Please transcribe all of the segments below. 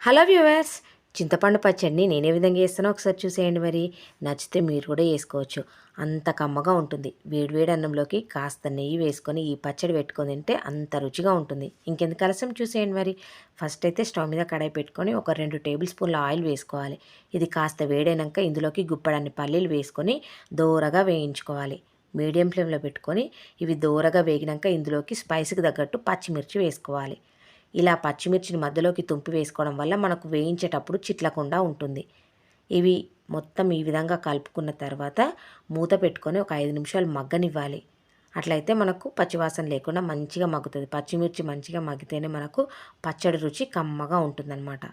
Hello viewers చింతపండు పచ్చడిని నేను ఏ విధంగా వేస్తానో ఒకసారి చూసేయండి మరి. నచ్చితే మీరు కూడా వేసుకోవచ్చు. అంత కమ్మగా ఉంటుంది. వేడివేడి అన్నంలోకి కాస్త నెయ్యి వేసుకొని ఈ పచ్చడి పెట్టుకొని తింటే అంత రుచిగా ఉంటుంది. ఇంకెందుకు కలసం చూసేయండి మరి. ఫస్ట్ అయితే స్టవ్ మీద కడాయి పెట్టుకొని ఒక రెండు టేబుల్ స్పూన్ల ఆయిల్ వేసుకోవాలి. ఇది కాస్త వేడైనాక ఇందులోకి గుప్పడాన్ని పల్లీలు వేసుకొని దోరగా వేయించుకోవాలి. మీడియం ఫ్లేమ్లో పెట్టుకొని ఇవి దోరగా వేగినాక ఇందులోకి స్పైస్కి తగ్గట్టు పచ్చిమిర్చి వేసుకోవాలి. ఇలా పచ్చిమిర్చిని మధ్యలోకి తుంపి వేసుకోవడం వల్ల మనకు వేయించేటప్పుడు చిట్లకుండా ఉంటుంది. ఇవి మొత్తం ఈ విధంగా కలుపుకున్న తర్వాత మూత పెట్టుకొని ఒక ఐదు నిమిషాలు మగ్గనివ్వాలి. అట్లయితే మనకు పచ్చివాసన లేకుండా మంచిగా మగ్గుతుంది. పచ్చిమిర్చి మంచిగా మగ్గితేనే మనకు పచ్చడి రుచి కమ్మగా ఉంటుందన్నమాట.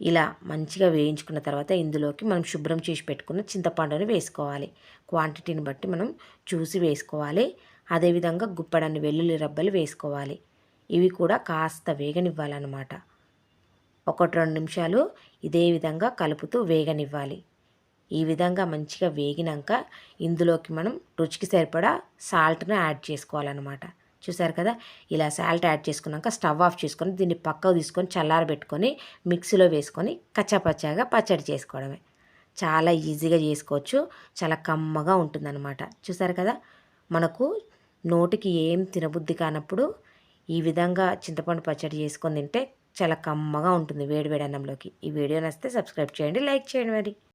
ఇలా మంచిగా వేయించుకున్న తర్వాత ఇందులోకి మనం శుభ్రం చేసి పెట్టుకున్న చింతపండుని వేసుకోవాలి. క్వాంటిటీని బట్టి మనం చూసి వేసుకోవాలి. అదేవిధంగా గుప్పడాన్ని వెల్లుల్లి రబ్బలు వేసుకోవాలి. ఇవి కూడా కాస్త వేగనివ్వాలన్నమాట. ఒకటి రెండు నిమిషాలు ఇదే విధంగా కలుపుతూ వేగనివ్వాలి. ఈ విధంగా మంచిగా వేగినాక ఇందులోకి మనం రుచికి సరిపడా సాల్ట్ను యాడ్ చేసుకోవాలన్నమాట. చూసారు కదా? ఇలా సాల్ట్ యాడ్ చేసుకున్నాక స్టవ్ ఆఫ్ చేసుకొని దీన్ని పక్కకు తీసుకొని చల్లారబెట్టుకొని మిక్సీలో వేసుకొని కచ్చాపచ్చాగా పచ్చడి చేసుకోవడమే. చాలా ఈజీగా చేసుకోవచ్చు. చాలా కమ్మగా ఉంటుందన్నమాట. చూసారు కదా? మనకు నోటికి ఏం తినబుద్ధి కానప్పుడు ఈ విధంగా చింతపండు పచ్చడి చేసుకొని తింటే చాలా కమ్మగా ఉంటుంది వేడి వేడి అన్నంలోకి. ఈ వీడియో నచ్చితే సబ్స్క్రైబ్ చేయండి లైక్ చేయండి మరి.